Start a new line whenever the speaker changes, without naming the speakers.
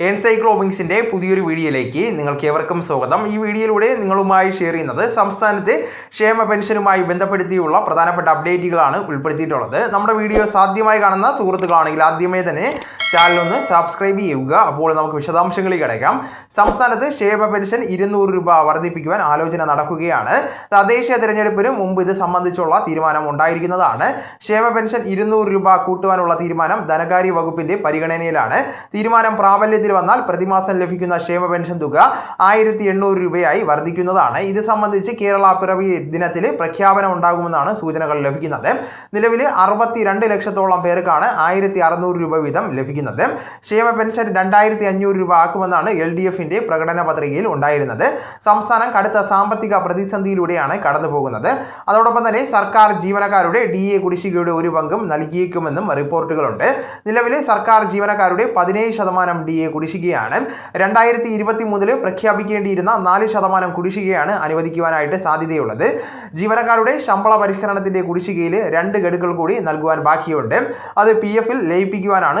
എൻസൈക്ലോമിങ്സിന്റെ പുതിയൊരു വീഡിയോയിലേക്ക് നിങ്ങൾക്ക് ഏവർക്കും സ്വാഗതം. ഈ വീഡിയോയിലൂടെ നിങ്ങളുമായി ഷെയർ ചെയ്യുന്നത് സംസ്ഥാനത്തെ ക്ഷേമ പെൻഷനുമായി ബന്ധപ്പെടുത്തിയുള്ള പ്രധാനപ്പെട്ട അപ്ഡേറ്റുകളാണ് ഉൾപ്പെടുത്തിയിട്ടുള്ളത്. നമ്മുടെ വീഡിയോ സാധ്യമായി കാണുന്ന സുഹൃത്തുക്കളാണെങ്കിൽ ആദ്യമേ തന്നെ ചാനൽ ഒന്ന് സബ്സ്ക്രൈബ് ചെയ്യുക. അപ്പോൾ നമുക്ക് വിശദാംശങ്ങളിൽ കിടക്കാം. സംസ്ഥാനത്ത് ക്ഷേമ പെൻഷൻ ഇരുന്നൂറ് രൂപ വർദ്ധിപ്പിക്കുവാൻ ആലോചന നടക്കുകയാണ്. തദ്ദേശീയ തിരഞ്ഞെടുപ്പിന് മുമ്പ് ഇത് സംബന്ധിച്ചുള്ള തീരുമാനം ഉണ്ടായിരിക്കുന്നതാണ്. ക്ഷേമ പെൻഷൻ ഇരുന്നൂറ് രൂപ കൂട്ടുവാനുള്ള തീരുമാനം ധനകാര്യ വകുപ്പിന്റെ പരിഗണനയിലാണ്. തീരുമാനം പ്രാബല്യത്തിൽ വന്നാൽ പ്രതിമാസം ലഭിക്കുന്ന ക്ഷേമ പെൻഷൻ തുക ആയിരത്തി എണ്ണൂറ് രൂപയായി വർദ്ധിക്കുന്നതാണ്. ഇത് സംബന്ധിച്ച് കേരള പിറവി ദിനത്തിൽ പ്രഖ്യാപനം ഉണ്ടാകുമെന്നാണ് സൂചനകൾ ലഭിക്കുന്നത്. നിലവിൽ അറുപത്തിരണ്ട് ലക്ഷത്തോളം പേർക്കാണ് ആയിരത്തി രൂപ വീതം ലഭിക്കുന്നത്. ക്ഷേമ പെൻഷൻ രണ്ടായിരത്തി അഞ്ഞൂറ് രൂപ ആക്കുമെന്നാണ് എൽ ഡി എഫിന്റെ പ്രകടന പത്രികയിൽ ഉണ്ടായിരുന്നത്. സംസ്ഥാനം കടുത്ത സാമ്പത്തിക പ്രതിസന്ധിയിലൂടെയാണ് കടന്നുപോകുന്നത്. അതോടൊപ്പം തന്നെ സർക്കാർ ജീവനക്കാരുടെ ഡി എ കുടിശ്ശികയുടെ ഒരു പങ്കും നൽകിയേക്കുമെന്നും റിപ്പോർട്ടുകളുണ്ട്. നിലവിലെ സർക്കാർ ജീവനക്കാരുടെ പതിനേഴ് ശതമാനം ഡി എ കുടിശ്ശികയാണ്. രണ്ടായിരത്തി ഇരുപത്തി മൂന്നിൽ പ്രഖ്യാപിക്കേണ്ടിയിരുന്ന നാല് ശതമാനം കുടിശ്ശികയാണ് അനുവദിക്കുവാനായിട്ട് സാധ്യതയുള്ളത്. ജീവനക്കാരുടെ ശമ്പള പരിഷ്കരണത്തിന്റെ കുടിശ്ശികയിൽ രണ്ട് ഗഡുക്കൾ കൂടി നൽകുവാൻ ബാക്കിയുണ്ട്. അത് പി എഫിൽ ലയിപ്പിക്കുവാനാണ്